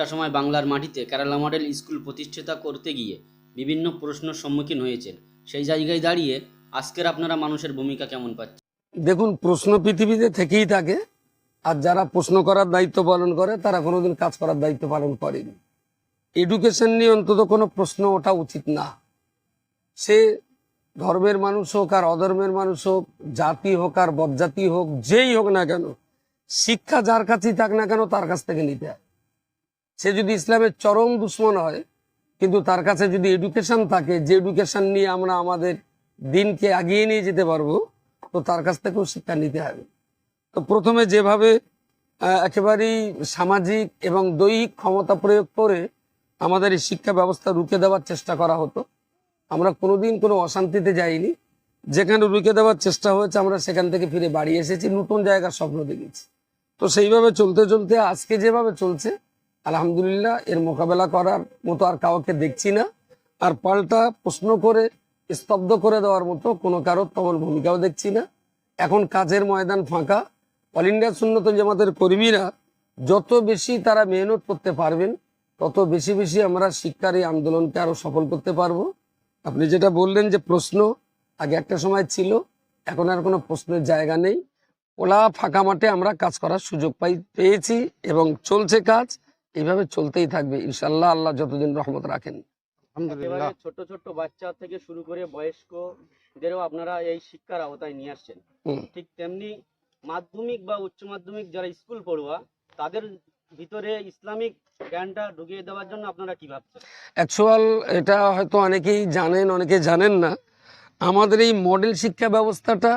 একটা সময় বাংলার মাটিতে কেরালা মডেল স্কুল প্রতিষ্ঠাতা করতে গিয়ে বিভিন্ন প্রশ্নের সম্মুখীন হয়েছেন। সেই জায়গায় দাঁড়িয়ে আজকের আপনারা মানুষের ভূমিকা কেমন পাচ্ছেন? দেখুন, প্রশ্ন পৃথিবীতে থেকেই থাকে। আর যারা প্রশ্ন করার দায়িত্ব পালন করে, তারা কোনোদিন কাজ করার দায়িত্ব পালন করেনি। এডুকেশন নিয়ে অন্তত কোনো প্রশ্ন ওঠা উচিত না। সে ধর্মের মানুষ হোক আর অধর্মের মানুষ হোক, জাতি হোক আর বদজাতি হোক, যেই হোক না কেন, শিক্ষা যার কাছেই থাক না কেন, তার কাছ থেকে নিতে হয়। সে যদি ইসলামের চরম দুশ্মন হয়, কিন্তু তার কাছে যদি এডুকেশন থাকে, যে এডুকেশন নিয়ে আমরা আমাদের দিনকে এগিয়ে নিয়ে যেতে পারব, তো তার কাছ থেকেও শিক্ষা নিতে হবে। তো প্রথমে যেভাবে একেবারেই সামাজিক এবং দৈহিক ক্ষমতা প্রয়োগ করে আমাদের এই শিক্ষা ব্যবস্থা রুখে দেওয়ার চেষ্টা করা হতো, আমরা কোনোদিন কোনো অশান্তিতে যাইনি। যেখানে রুখে দেওয়ার চেষ্টা হয়েছে, আমরা সেখান থেকে ফিরে বাড়ি এসেছি, নতুন জায়গার স্বপ্ন দেখেছি। তো সেইভাবে চলতে চলতে আজকে যেভাবে চলছে আলহামদুলিল্লাহ, এর মোকাবেলা করার মতো আর কাউকে দেখছি না। আর পাল্টা প্রশ্ন করে, স্তব্ধ করে দেওয়ার মতো কোনো কারোর তেমন ভূমিকাও দেখছি না। এখন কাজের ময়দান ফাঁকা। অল ইন্ডিয়া সুন্নত জামাতের কর্মীরা যত বেশি তারা মেহনত করতে পারবেন, তত বেশি বেশি আমরা শিক্ষার এই আন্দোলনকে আরও সফল করতে পারব। আপনি যেটা বললেন যে প্রশ্ন, আগে একটা সময় ছিল, এখন আর কোনো প্রশ্নের জায়গা নেই। ওলা ফাঁকা মাঠে আমরা কাজ করার সুযোগ পাই, পেয়েছি এবং চলছে কাজ। এইভাবে চলতেই থাকবে। ইনশাল্লাহ আল্লাহ যতদিন রহমত রাখেন। একেবারে ছোট ছোট বাচ্চা থেকে শুরু করে বয়স্কদেরও আপনারা এই শিক্ষার আওতায় নিয়ে আসছেন। ঠিক তেমনি মাধ্যমিক বা উচ্চ মাধ্যমিক যারা স্কুল পড়ুয়া তাদের ভিতরে ইসলামিক জ্ঞানটা ঢুকিয়ে দেওয়ার জন্য আপনারা কি ভাবছেন? অ্যাকচুয়াল এটা হয়তো অনেকেই জানেন অনেকে জানেন না। আমাদের এই মডেল শিক্ষা ব্যবস্থাটা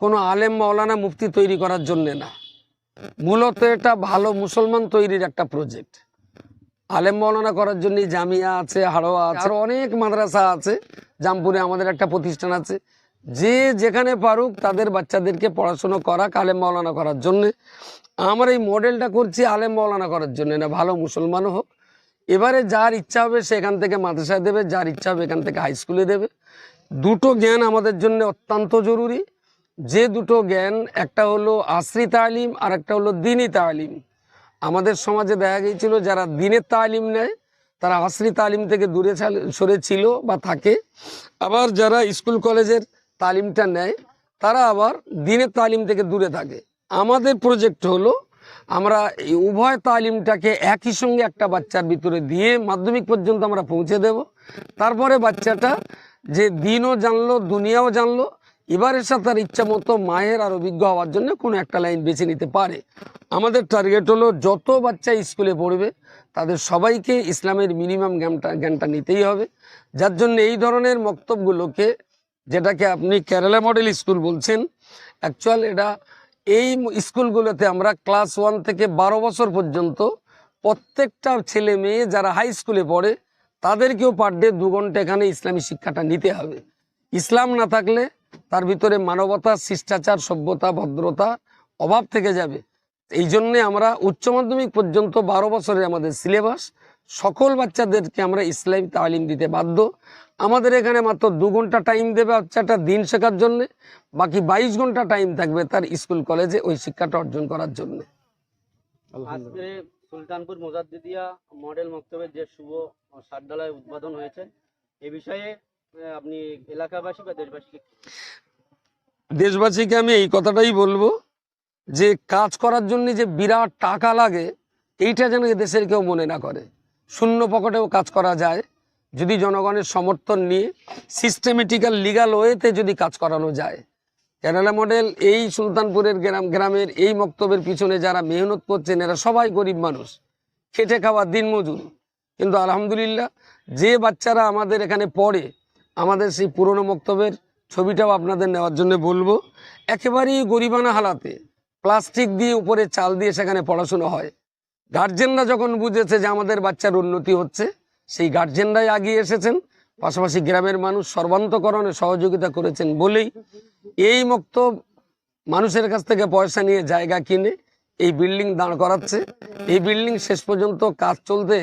কোনো আলেম মাওলানা মুফতি তৈরি করার জন্য না। মূলত এটা ভালো মুসলমান তৈরির একটা প্রজেক্ট আলেম মাওলানা করার জন্য জামিয়া আছে হাড়োয়া আছে, আরও অনেক মাদ্রাসা আছে, জামপুরে আমাদের একটা প্রতিষ্ঠান আছে। যে যেখানে পারুক তাদের বাচ্চাদেরকে পড়াশুনো করাক আলেম মাওলানা করার জন্যে। আমরা এই মডেলটা করছি আলেম মাওলানা করার জন্য না, ভালো মুসলমানও হোক। এবারে যার ইচ্ছা হবে সেখান থেকে মাদ্রাসায় দেবে, যার ইচ্ছা হবে এখান থেকে হাই স্কুলে দেবে। দুটো জ্ঞান আমাদের জন্য অত্যন্ত জরুরি। যে দুটো জ্ঞান, একটা হলো আসরি তালিম আর একটা হলো দিনী তালিম। আমাদের সমাজে দেখা গিয়েছিল, যারা দিনের তালিম নেয়, তারা আসরি তালিম থেকে দূরে সরে ছিল বা থাকে। আবার যারা স্কুল কলেজের তালিমটা নেয়, তারা আবার দিনের তালিম থেকে দূরে থাকে। আমাদের প্রজেক্ট হলো, আমরা উভয় তালিমটাকে একই সঙ্গে একটা বাচ্চার ভিতরে দিয়ে মাধ্যমিক পর্যন্ত আমরা পৌঁছে দেব। তারপরে বাচ্চাটা যে দিনও জানলো, দুনিয়াও জানলো এবারের সাথে তার ইচ্ছা মতো মায়ের আর অভিজ্ঞ হওয়ার জন্য কোনো একটা লাইন বেছে নিতে পারে। আমাদের টার্গেট হলো যত বাচ্চা স্কুলে পড়বে, তাদের সবাইকে ইসলামের মিনিমাম জ্ঞানটা জ্ঞানটা নিতেই হবে। যার জন্য এই ধরনের বক্তব্যগুলোকে যেটাকে আপনি কেরালা মডেল স্কুল বলছেন অ্যাকচুয়াল এটা এই স্কুলগুলোতে আমরা ক্লাস ওয়ান থেকে বারো বছর পর্যন্ত প্রত্যেকটা ছেলে মেয়ে যারা হাই স্কুলে পড়ে, তাদেরকেও পার ডে দু ঘণ্টা এখানে ইসলামী শিক্ষাটা নিতে হবে। ইসলাম না থাকলে তার ভিতরে মানবতা, শিষ্টাচার, সভ্যতা, ভদ্রতা অভাব থেকে যাবে। এই জন্যে আমরা উচ্চ মাধ্যমিক পর্যন্ত বারো বছরের আমাদের সিলেবাস, সকল বাচ্চাদেরকে আমরা ইসলামী তালিম দিতে বাধ্য। আমাদের এখানে মাত্র দু ঘণ্টা টাইম দেবে বাচ্চাটা দিন শেখার জন্য, বাকি বাইশ ঘণ্টা টাইম থাকবে তার স্কুল, কলেজে ওই শিক্ষাটা অর্জন করার জন্য। সুলতানপুর মোজাদ্দিদিয়া মডেল মক্তবের যে শুভ সাতডালায় উদ্বোধন হয়েছে, এ বিষয়ে আপনি এলাকাবাসী বা দেশবাসীকে দেশবাসীকে আমি এই কথাটাই বলব যে কাজ করার জন্য যে বিরাট টাকা লাগে, এইটা যেন দেশের কেউ মনে না করে। শূন্য পকেটেও কাজ করা যায়। যদি জনগণের সমর্থন নিয়ে সিস্টেমেটিক্যাল লিগাল ওয়েতে যদি কাজ করানো যায়। কেরালা মডেল এই সুলতানপুরের গ্রাম গ্রামের এই মক্তবের পিছনে যারা মেহনত করছেন, এরা সবাই গরিব মানুষ। খেটে খাওয়া দিনমজুর। কিন্তু আলহামদুলিল্লাহ, যে বাচ্চারা আমাদের এখানে পড়ে আমাদের সেই পুরনো মক্তবের ছবিটাও আপনাদের নেওয়ার জন্য বলব। একেবারেই গরিবানা হালাতে, প্লাস্টিক দিয়ে উপরে চাল দিয়ে সেখানে পড়াশুনো হয়। গার্জেনরা যখন বুঝেছে যে আমাদের বাচ্চার উন্নতি হচ্ছে, সেই গার্জেনরাই আগিয়ে এসেছেন। পাশাপাশি গ্রামের মানুষ সর্বান্তকরণে সহযোগিতা করেছেন বলেই এই মক্তব মানুষের কাছ থেকে পয়সা নিয়ে জায়গা কিনে এই বিল্ডিং দাঁড় করাচ্ছে। এই বিল্ডিং শেষ পর্যন্ত কাজ চলতে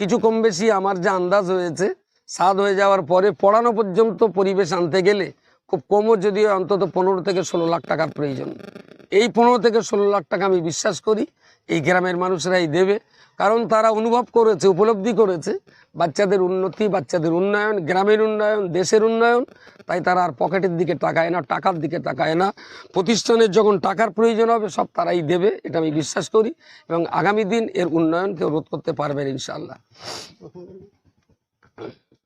কিছু কম বেশি আমার যে আন্দাজ হয়েছে স্বাদ হয়ে যাওয়ার পরে পড়ানো পর্যন্ত পরিবেশ আনতে গেলে খুব কমও যদিও অন্তত পনেরো থেকে ষোলো লাখ টাকার প্রয়োজন। এই পনেরো থেকে ষোলো লাখ টাকা আমি বিশ্বাস করি এই গ্রামের মানুষরাই দেবে। কারণ তারা অনুভব করেছে, উপলব্ধি করেছে, বাচ্চাদের উন্নতি, বাচ্চাদের উন্নয়ন, গ্রামের উন্নয়ন, দেশের উন্নয়ন। তাই তারা আর পকেটের দিকে তাকায় না, টাকার দিকে তাকায় না। প্রতিষ্ঠানের যখন টাকার প্রয়োজন হবে, সব তারাই দেবে, এটা আমি বিশ্বাস করি। এবং আগামী দিন এর উন্নয়ন কেউ রোধ করতে পারবেন ইনশাল্লাহ